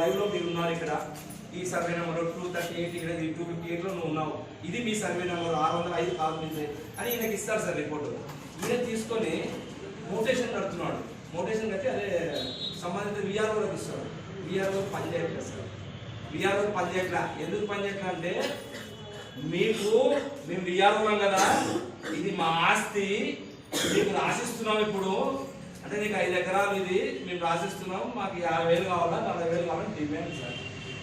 మీరు ఉన్నారు ఇక్కడ. ఈ survey number two thirty eight ఇక్కడ టూ ఫిఫ్టీ ఎయిట్లో నువ్వు ఉన్నావు. ఇది మీ సర్వే నెంబర్ ఆరు వందల ఐదు కాదు మీదే అని ఈయనకి ఇస్తారు సార్ రిపోర్ట్ ఈయన తీసుకొని మోటేషన్ కడుతున్నాడు. మోటేషన్ కట్టి అదే సంబంధిత విఆర్ఓలకు ఇస్తాడు. విఆర్ఓ పని చేయట్లేదు సార్. విఆర్ఓ పని చేయట్లా? ఎందుకు పని చేయట్లా అంటే మీకు మేము విఆర్ఓం కదా. ఇది మా ఆస్తి. మీకు రాసిస్తున్నాం ఇప్పుడు. అంటే నీకు ఐదు ఎకరాలు ఇది మేము రాసిస్తున్నాం మాకు యాభై వేలు కావాలా నలభై వేలు కావాలని డిమాండ్ సార్.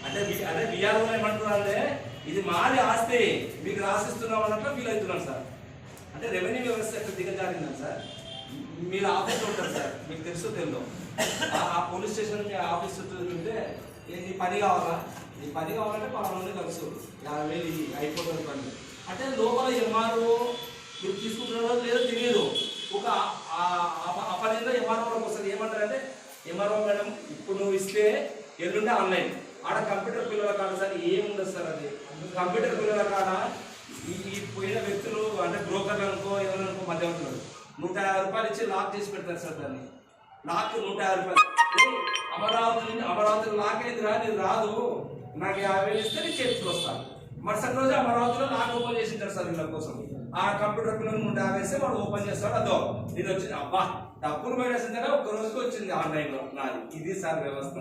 అంటే వి- అంటే విఆర్ఓ ఏమంటున్నారు అంటే ఇది మాది ఆస్తి మీకు రాసిస్తున్నాం అన్నట్లు ఫీల్ అవుతున్నాం సార్. అంటే రెవెన్యూ వ్యవస్థ ఎక్కడ దిగజారిందా సార్. మీరు ఆఫీస్ ఉంటారు సార్ మీకు తెలుసు తెలుదు. ఆ- పోలీస్ స్టేషన్ మీ ఆఫీస్ చుట్టూ ఉంటే నీ పని కావాలా? నీ పని కావాలంటే పలానా నుండి తెలుసు యాభై వేలు అయిపోతుంది పని. అంటే లోపల ఎంఆర్ఓ మీరు తీసుకుంటున్నారో లేదో తెలియదు ఒక ఆ- ఆ- ఆ పని ఏదో ఎంఆర్ఓ వస్తుంది ఏమంటారంటే ఎంఆర్ఓ మేడం చూస్తే ఎదురుంటే ఎల్లుండే ఆన్లైన్. ఆడ కంప్యూటర్ పిల్లల కాడ సార్ ఏముండదు సార్ అది. కంప్యూటర్ పిల్లల కాడ ఈ పోయిన వ్యక్తులు అంటే బ్రోకర్లు అనుకో ఎవరు అనుకో మధ్యవర్తులు నూట యాభై రూపాయలు ఇచ్చి లాక్ చేసి పెడతారు సార్ దాన్ని. లాక్ నూట యాభై రూపాయలు. అమరావతి నుంచి అమరావతి లాక్ అయితే రా రాదు. నాకు యాభై వేలు ఇస్తే నేను చేతికి వస్తాను మరుసటి రోజు అమరావతిలో లాక్ ఓపెన్ చేసింటారు సార్ వీళ్ళ కోసం. ఆ కంప్యూటర్ పిల్లలు నూట యాభై ఇస్తే వాడు ఓపెన్ చేస్తాడు. అదో ఇది వచ్చింది అబ్బా! డబ్బులు పోయిన ఒక రోజుకి వచ్చింది ఆన్లైన్లో. నాది ఇది సార్ వ్యవస్థ.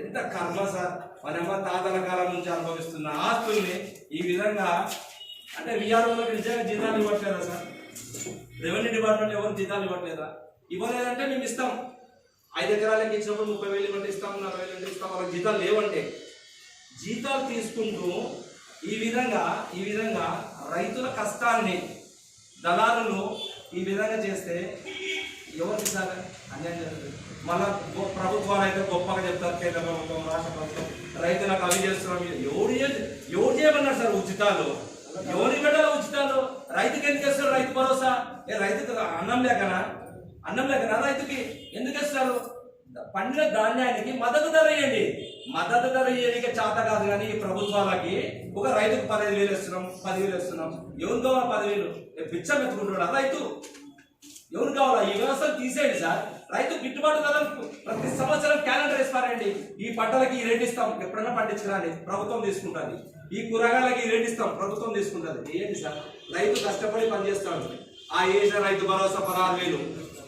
ఎంత కర్మ సార్? మనమ్మ తాతల కాలం నుంచి అనుభవిస్తున్న ఆస్తుల్ని ఈ విధంగా అంటే విఆర్ఓలకు నిజంగా జీతాలు ఇవ్వట్లేదా సార్? రెవెన్యూ డిపార్ట్మెంట్ ఎవరు జీతాలు ఇవ్వట్లేదా? ఇవ్వలేదంటే మేము ఇస్తాం. ఐదు ఎకరాలకి ఇచ్చినప్పుడు ముప్పై వేలు ఇవ్వండి ఇస్తాం నలభై వేలు ఇస్తాం వాళ్ళకి జీతాలు లేవంటే. జీతాలు తీసుకుంటూ ఈ విధంగా ఈ విధంగా రైతుల కష్టాన్ని దళారులు ఈ విధంగా చేస్తే ఎవరికి సార్ అన్యాయం జరుగుతుంది. మళ్ళా ప్రభుత్వాలు అయితే గొప్పగా చెప్తారు కేంద్ర ప్రభుత్వం రాష్ట్ర ప్రభుత్వం. రైతులకు అవి చేస్తున్నాం ఎవరు ఎవరు చేయమన్నారు సార్ ఉచితాలు? ఎవరి పెట్టాలి ఉచితాలు? రైతుకి ఎందుకు ఇస్తారు రైతు భరోసా? ఏ రైతుకు అన్నం లేకనా? అన్నం లేకనా రైతుకి? ఎందుకు ఇస్తారు? పండిన ధాన్యానికి మద్దతు ధర ఇవ్వండి మద్దతు ధర ఇవ్వడానికి చేత కాదు కానీ ఈ ప్రభుత్వాలకి ఒక రైతుకు పదిహేను వేలు ఇస్తున్నాం పదివేలు ఇస్తున్నాం. ఎవరితో పదివేలు పిచ్చం ఎత్తుకుంటున్నాడు రైతు. ఎవరు కావాలా? ఈ వ్యవస్థను తీసేయండి సార్. రైతు గిట్టుబాటు ధర ప్రతి సంవత్సరం క్యాలెండర్ వేస్తారండి. ఈ పంటలకి ఈ రేట్ ఇస్తాం. ఎప్పుడైనా పండించడానికి ప్రభుత్వం తీసుకుంటుంది. ఈ కూరగాయలకి ఈ రేట్ ఇస్తాం. ప్రభుత్వం తీసుకుంటుంది. ఏంటి సార్? రైతు కష్టపడి పనిచేస్తాడు. ఆ ఏజ్ రైతు భరోసా పదహారు వేలు.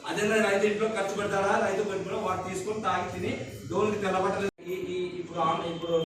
అదే రైతు ఇంట్లో ఖర్చు పెడతాడా? రైతు పెట్టుకుని వాడు తీసుకొని తాగి తిని డోన్కి తెల్లబట్టలేదు ఈ ఇప్పుడు ఇప్పుడు